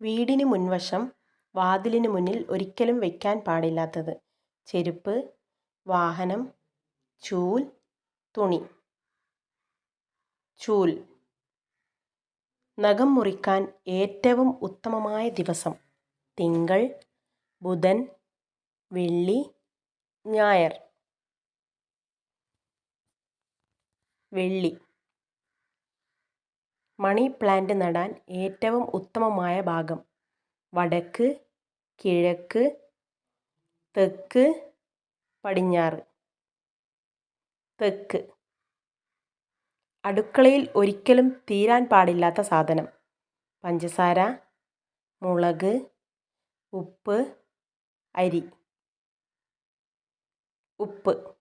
വീടിന് മുൻവശം വാതിലിന് മുന്നിൽ ഒരിക്കലും വയ്ക്കാൻ പാടില്ലാത്തത്. ചെരുപ്പ് വാഹനം ചൂൽ തുണി. ചൂൽ. നഖം മുറിക്കാൻ ഏറ്റവും ഉത്തമമായ ദിവസം. തിങ്കൾ ബുധൻ വെള്ളി ഞായർ. വെള്ളി. മണി പ്ലാന്റ് നടാൻ ഏറ്റവും ഉത്തമമായ ഭാഗം. വടക്ക് കിഴക്ക് തെക്ക് പടിഞ്ഞാറ്. തെക്ക്. അടുക്കളയിൽ ഒരിക്കലും തീരാൻ പാടില്ലാത്ത സാധനം. പഞ്ചസാര മുളക് ഉപ്പ് അരി. ഉപ്പ്.